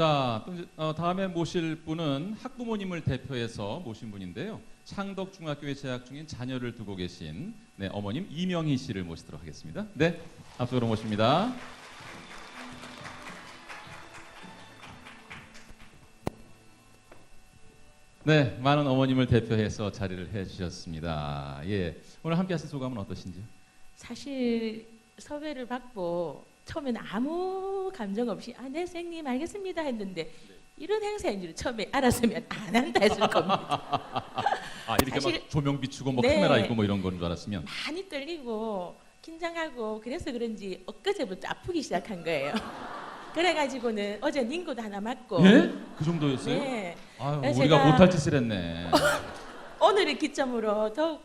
자, 어, 다음에 모실 분은 학부모님을 대표해서 모신 분인데요. 창덕 중학교에 재학 중인 자녀를 두고 계신 네, 어머님 이명희 씨를 모시도록 하겠습니다. 네, 앞쪽으로 모십니다. 네, 많은 어머님을 대표해서 자리를 해주셨습니다. 예, 오늘 함께 하신 소감은 어떠신지요? 사실 섭외를 받고 처음에는 아무 감정 없이 아, 네 선생님 알겠습니다 했는데 이런 행사인 줄 처음에 알았으면 안 한다 했을 겁니다. 아 이렇게 사실- 막 조명 비추고 뭐 네. 카메라 있고 뭐 이런 건 줄 알았으면 많이 떨리고 긴장하고 그래서 그런지 엊그제부터 아프기 시작한 거예요. 그래가지고는 어제 닝구도 하나 맞고 예? 그 정도였어요? 네 아유, 그래서 우리가 제가- 못할 짓을 했네. 오늘을 기점으로 더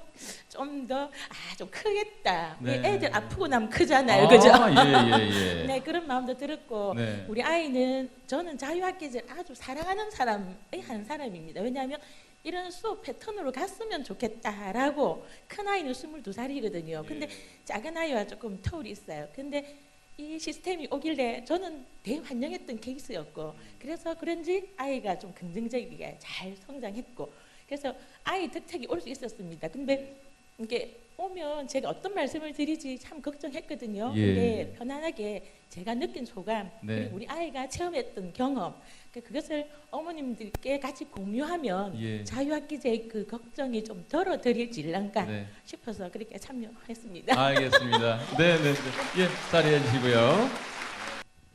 좀 더 아 좀 크겠다. 네. 애들 아프고 나면 크잖아요, 아, 그죠? 예, 예, 네 그런 마음도 들었고 예. 네. 우리 아이는 저는 자유학기제를 아주 사랑하는 사람의 한 사람입니다. 왜냐하면 이런 수업 패턴으로 갔으면 좋겠다라고 큰 아이는 22살이거든요. 근데 작은 아이와 조금 터울이 있어요. 근데 이 시스템이 오길래 저는 대환영했던 케이스였고 그래서 그런지 아이가 좀 긍정적이게 잘 성장했고 그래서 아이 덕택이 올 수 있었습니다. 근데 이게 오면 제가 어떤 말씀을 드리지 참 걱정했거든요. 예. 근데 편안하게 제가 느낀 소감 네. 그리고 우리 아이가 체험했던 경험 그- 그것을 어머님들께 같이 공유하면 예. 자유학기제 그 걱정이 좀 덜어드릴지랑가 네. 싶어서 그렇게 참여했습니다. 알겠습니다. 네, 네, 네. 예, 자리해 주시고요.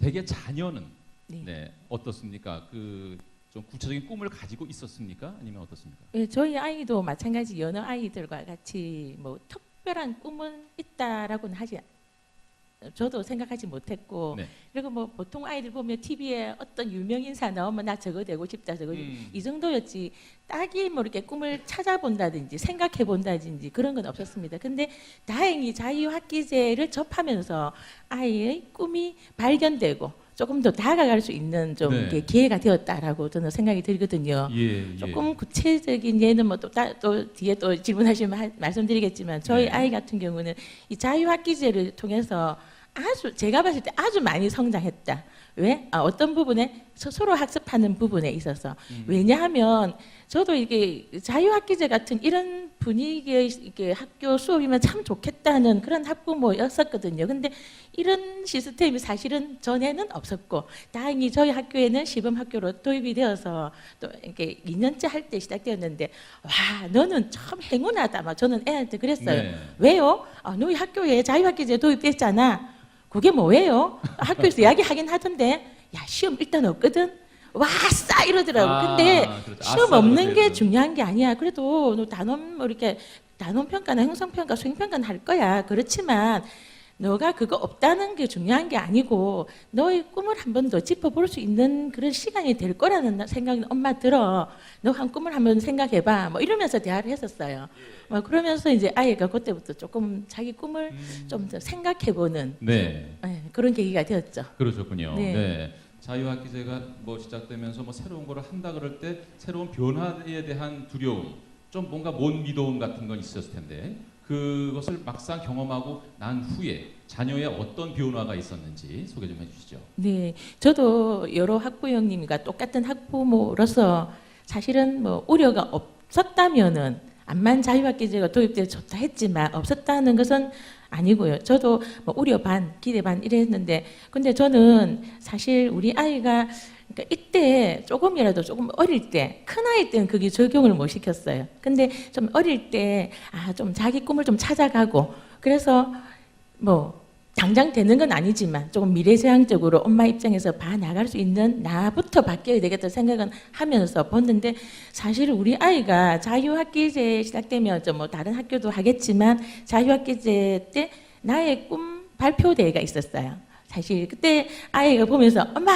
대개 자녀는 네. 네, 어떻습니까? 그 좀 구체적인 꿈을 가지고 있었습니까? 아니면 어떻습니까? 예, 저희 아이도 마찬가지 여느 아이들과 같이 뭐 특별한 꿈은 있다라고는 하지 않- 저도 생각하지 못했고 네. 그리고 뭐 보통 아이들 보면 TV에 어떤 유명 인사 나오면 나 저거 되고 싶다 저거 음. 이 정도였지 딱히 뭐 이렇게 꿈을 찾아본다든지 생각해 본다든지 그런 건 없었습니다. 근데 다행히 자유학기제를 접하면서 아이의 꿈이 발견되고 조금 더 다가갈 수 있는 좀 네. 기회가 되었다라고 저는 생각이 들거든요. 예, 예. 조금 구체적인 예는 뭐또 또 뒤에 또 질문하시면 하- 말씀드리겠지만 저희 네. 아이 같은 경우는 이 자유학기제를 통해서 아주 제가 봤을 때 아주 많이 성장했다. 왜? 아, 어떤 부분에 서- 서로 학습하는 부분에 있어서 음. 왜냐하면 저도 이게 자유학기제 같은 이런 분위기의 이게 학교 수업이면 참 좋겠다는 그런 학부모였었거든요. 근데 이런 시스템이 사실은 전에는 없었고 다행히 저희 학교에는 시범 학교로 도입이 되어서 또 이렇게 2년째 할 때 시작되었는데 와 너는 참 행운하다. 막 저는 애한테 그랬어요. 네. 왜요? 아, 너희 학교에 자유학기제 도입됐잖아. 그게 뭐예요? 학교에서 이야기하긴 하던데 야 시험 일단 없거든. 와싸 이러더라고. 아, 근데 그렇죠. 시험 아싸 없는 게 그러세요. 중요한 게 아니야. 그래도 너 단원 뭐 이렇게 단원 평가나 형성 평가, 수행 평가는 할 거야. 그렇지만 너가 그거 없다는 게 중요한 게 아니고 너의 꿈을 한 번 더 짚어볼 수 있는 그런 시간이 될 거라는 생각이 엄마 들어. 너 한 꿈을 한 번 생각해봐. 뭐 이러면서 대화를 했었어요. 뭐 그러면서 이제 아이가 그때부터 조금 자기 꿈을 좀더 생각해보는 네. 예, 그런 계기가 되었죠. 그러셨군요. 네. 네. 자유학기제가 뭐 시작되면서 뭐 새로운 거를 한다 그럴 때 새로운 변화에 대한 두려움, 좀 뭔가 못 믿어움 같은 건 있었을 텐데 그것을 막상 경험하고 난 후에 자녀의 어떤 변화가 있었는지 소개 좀 해주시죠. 네, 저도 여러 학부형님과 똑같은 학부모로서 사실은 뭐 우려가 없었다면은 암만 자유학기제가 도입돼 좋다 했지만 없었다는 것은 아니고요. 저도 뭐 우려 반, 기대 반 이랬는데, 근데 저는 사실 우리 아이가 그러니까 이때 조금이라도 조금 어릴 때, 큰 아이 때는 그게 적용을 못 시켰어요. 근데 좀 어릴 때, 아, 좀 자기 꿈을 좀 찾아가고, 그래서 뭐, 당장 되는 건 아니지만 조금 미래지향적으로 엄마 입장에서 봐 나갈 수 있는 나부터 바뀌어야 되겠다 생각은 하면서 봤는데 사실 우리 아이가 자유학기제 시작되면 좀 뭐 다른 학교도 하겠지만 자유학기제 때 나의 꿈 발표 대회가 있었어요. 사실 그때 아이가 보면서 엄마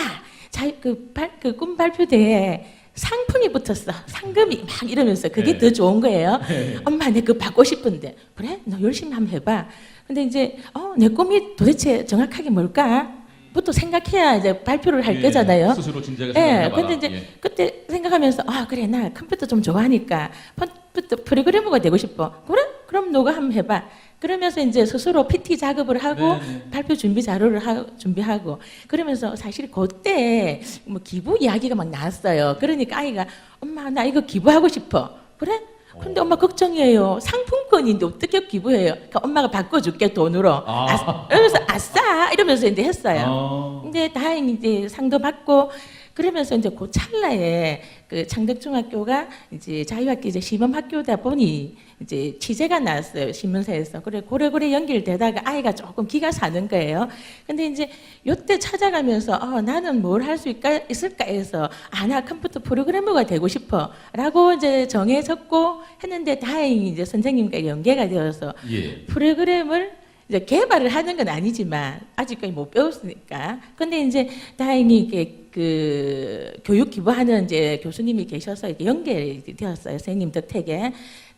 그그꿈 발표 대회 상품이 붙었어 상금이 막 이러면서 그게 네. 더 좋은 거예요. 엄마 내 그거 받고 싶은데 그래 너 열심히 한번 해봐. 근데 이제 어, 내 꿈이 도대체 정확하게 뭘까? 부터 생각해야 이제 발표를 할 예, 거잖아요. 스스로 진지하게 예. 근데 이제 예. 그때 생각하면서 아 그래 나 컴퓨터 좀 좋아하니까 컴퓨터 프로그래머가 되고 싶어. 그래? 그럼 너가 한번 해봐. 그러면서 이제 스스로 PT 작업을 하고 네, 네. 발표 준비 자료를 하, 준비하고 그러면서 사실 그때 뭐 기부 이야기가 막 나왔어요. 그러니까 아이가 엄마 나 이거 기부하고 싶어. 그래? 근데 엄마 걱정이에요. 상품권인데 어떻게 기부해요? 그러니까 엄마가 바꿔줄게 돈으로. 아. 아. 이러면서 아싸 이러면서 이제 했어요. 어. 근데 다행히 이제 상도 받고 그러면서 이제 그 찰나에 그 창덕중학교가 이제 자유학기제 시범학교다 보니 이제 취재가 나왔어요 신문사에서 그래 고래고래 연결되다가 아이가 조금 기가 사는 거예요. 근데 이제 요때 찾아가면서 어, 나는 뭘 할 수 있을까 해서 아 나 컴퓨터 프로그래머가 되고 싶어라고 이제 정해졌고 했는데 다행히 이제 선생님과 연계가 되어서 예. 프로그램을 이제 개발을 하는 건 아니지만 아직까지 못 배웠으니까. 근데 이제 다행히 이게 그 교육 기부하는 이제 교수님이 계셔서 이렇게 연결이 되었어요. 선생님 덕택에.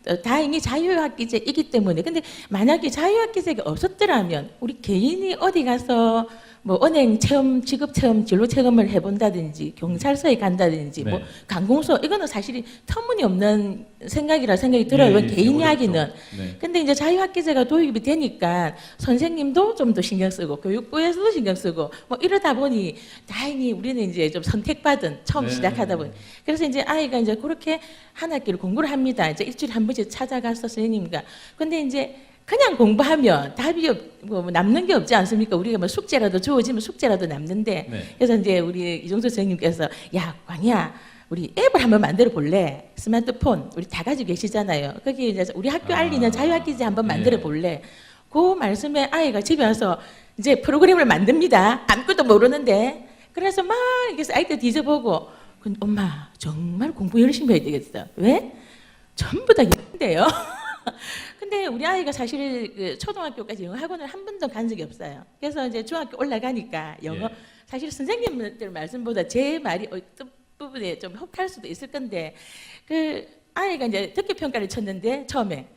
어, 다행히 자유학기제이기 때문에 근데 만약에 자유학기제가 없었더라면 우리 개인이 어디 가서 뭐 은행 체험, 직업 체험, 진로 체험을 해본다든지 경찰서에 간다든지 뭐 네. 관공서 이거는 사실이 터무니없는 생각이라 생각이 들어요. 예, 이건 예, 개인. 이야기는. 네. 근데 이제 자유학기제가 도입이 되니까 선생님도 좀 더 신경 쓰고 교육부에서도 신경 쓰고 뭐 이러다 보니 다행히 우리는 이제 좀 선택받은 처음 네. 시작하다 보니 그래서 이제 아이가 이제 그렇게 한 학기를 공부를 합니다. 이제 일주일에 한 번씩 찾아가서 선생님과 근데 이제 그냥 공부하면 답이 없, 뭐 남는 게 없지 않습니까? 우리가 뭐 숙제라도 주어지면 숙제라도 남는데. 네. 그래서 이제 우리 이종수 선생님께서 야 광희야 우리 앱을 한번 만들어 볼래? 스마트폰. 우리 다 가지고 계시잖아요. 거기 이제 우리 학교 아. 알리는 자유학기제 한번 네. 만들어 볼래? 그 말씀에 아이가 집에 와서 이제 프로그램을 만듭니다. 아무것도 모르는데. 그래서 막 이게 사이트 뒤져보고 근데 엄마 정말 공부 열심히 해야 되겠어. 왜? 전부 다 영어인데요 근데 우리 아이가 사실 그 초등학교까지 영어 학원을 한 번도 간 적이 없어요. 그래서 이제 중학교 올라가니까 영어 예. 사실 선생님들 말씀보다 제 말이 어떤 부분에 좀 혹할 수도 있을 건데 그 아이가 이제 듣기 평가를 쳤는데 처음에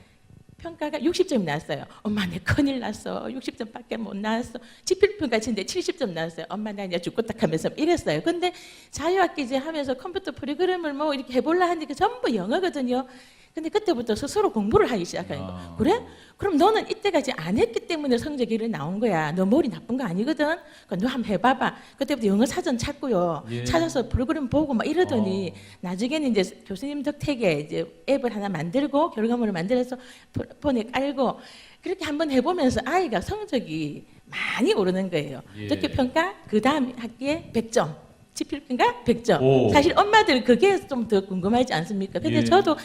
평가가 60점이 나왔어요. 엄마 내 큰일 났어. 60점밖에 못 나왔어. 지필 평가 치는데 70점 나왔어요. 엄마 나 이제 죽고 딱 하면서 이랬어요. 근데 자유학기제 하면서 컴퓨터 프로그램을 뭐 이렇게 해볼라 하니까 전부 영어거든요. 근데 그때부터 스스로 공부를 하기 시작하는 거. 아. 그래? 그럼 너는 이때까지 안 했기 때문에 성적이 이렇게 나온 거야. 너 머리 나쁜 거 아니거든. 그너 한번 해봐봐. 그때부터 영어 사전 찾고요. 예. 찾아서 프로그램 보고 막 이러더니 어. 나중에는 이제 교수님 덕택에 이제 앱을 하나 만들고 결과물을 만들어서 폰- 폰에 깔고 그렇게 한번 해보면서 아이가 성적이 많이 오르는 거예요. 예. 듣기 평가 그 다음 학기에 100점. 지필 평가 100점. 오. 사실 엄마들 그게 좀 더 궁금하지 않습니까? 근데 예. 저도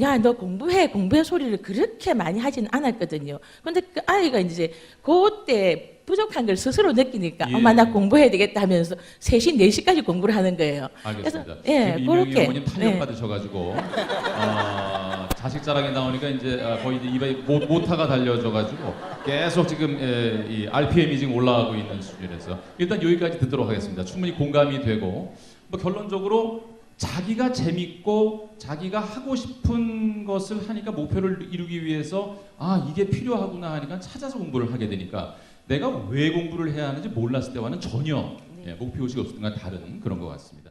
야 너 공부해 공부해 소리를 그렇게 많이 하지는 않았거든요. 근데 그 아이가 이제 그때 부족한 걸 스스로 느끼니까 예. 엄마 나 공부해야 되겠다 하면서 3시 4시까지 공부를 하는 거예요. 알겠습니다. 그래서, 예, 지금 이명희 그렇게, 어머님 탄력 네. 받으셔가지고 어, 자식 자랑이 나오니까 이제 아, 거의 이제 입에 모, 모타가 달려져가지고 계속 지금 에, 이 RPM이 지금 올라가고 있는 수준에서 일단 여기까지 듣도록 하겠습니다. 충분히 공감이 되고 뭐 결론적으로 자기가 재밌고 자기가 하고 싶은 것을 하니까 목표를 이루기 위해서 아 이게 필요하구나 하니까 찾아서 공부를 하게 되니까 내가 왜 공부를 해야 하는지 몰랐을 때와는 전혀 예, 목표 의식이 없었던 건 다른 그런 것 같습니다.